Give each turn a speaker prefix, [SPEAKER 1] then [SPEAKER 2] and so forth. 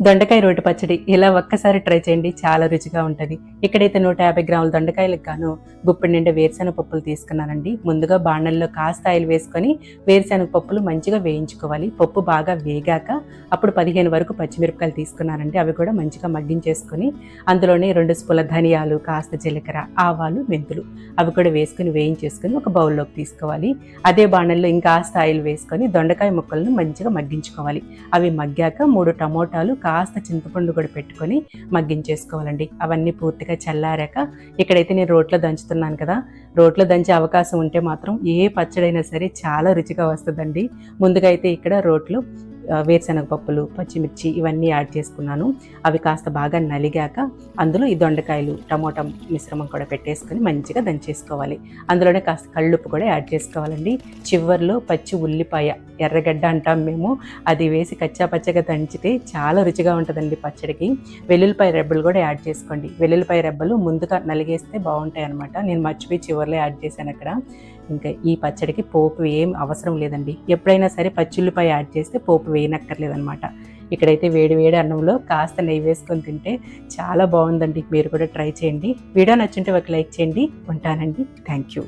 [SPEAKER 1] దొండకాయ రోటి పచ్చడి ఇలా ఒక్కసారి ట్రై చేయండి చాలా రుచిగా ఉంటుంది. ఇక్కడైతే నూట యాభై గ్రాముల దొండకాయలకు గాను గుప్పిడి నిండా వేరుశెనగ పప్పులు తీసుకున్నానండి. ముందుగా బాణల్లో కాస్త ఆయిల్ వేసుకొని వేరుశెనగ పప్పులు మంచిగా వేయించుకోవాలి. పప్పు బాగా వేగాక అప్పుడు పదిహేను వరకు పచ్చిమిరపకాయలు తీసుకున్నానండి. అవి కూడా మంచిగా మగ్గించేసుకొని అందులోనే రెండు స్పూల ధనియాలు కాస్త జీలకర్ర ఆవాలు మెంతులు అవి కూడా వేసుకుని వేయించేసుకొని ఒక బౌల్లోకి తీసుకోవాలి. అదే బాణల్లో ఇంకాస్త ఆయిల్ వేసుకొని దొండకాయ ముక్కలను మంచిగా మగ్గించుకోవాలి. అవి మగ్గాక మూడు టమోటాలు కాస్త చింతపండు కూడా పెట్టుకొని మగ్గించేసుకోవాలండి. అవన్నీ పూర్తిగా చల్లారాక ఇక్కడైతే నేను రోట్లో దంచుతున్నాను కదా రోట్లో దంచే అవకాశం ఉంటే మాత్రం ఏ పచ్చడైనా సరే చాలా రుచిగా వస్తుందండి. ముందుగా అయితే ఇక్కడ రోట్లో వేరుశనగ పప్పులు పచ్చిమిర్చి ఇవన్నీ యాడ్ చేసుకున్నాను. అవి కాస్త బాగా నలిగాక అందులో ఈ దొండకాయలు టమోటా మిశ్రమం కూడా పెట్టేసుకొని మంచిగా దంచేసుకోవాలి. అందులోనే కాస్త కళ్ళుప్పు కూడా యాడ్ చేసుకోవాలండి. చివర్లో పచ్చి ఉల్లిపాయ ఎర్రగడ్డ అంటాం మేము. అది వేసి కచ్చా పచ్చగా దంచితే చాలా రుచిగా ఉంటుందండి పచ్చడికి. వెల్లుల్లిపాయ రెబ్బలు కూడా యాడ్ చేసుకోండి. వెల్లుల్లిపాయ రెబ్బలు ముందుగా నలిగేస్తే బాగుంటాయి అనమాట నేను మర్చిపోయి చివర్లో యాడ్ చేశాను అక్కడ. ఇంకా ఈ పచ్చడికి పోపు ఏం అవసరం లేదండి. ఎప్పుడైనా సరే పచ్చిల్లిపాయ యాడ్ చేస్తే పోపు వేయనక్కర్లేదనమాట ఇక్కడైతే వేడి వేడి అన్నంలో కాస్త నెయ్యి వేసుకొని తింటే చాలా బాగుందండి. మీరు కూడా ట్రై చేయండి. వీడియో నచ్చుంటే ఒక లైక్ చేయండి. ఉంటానండి. Thank you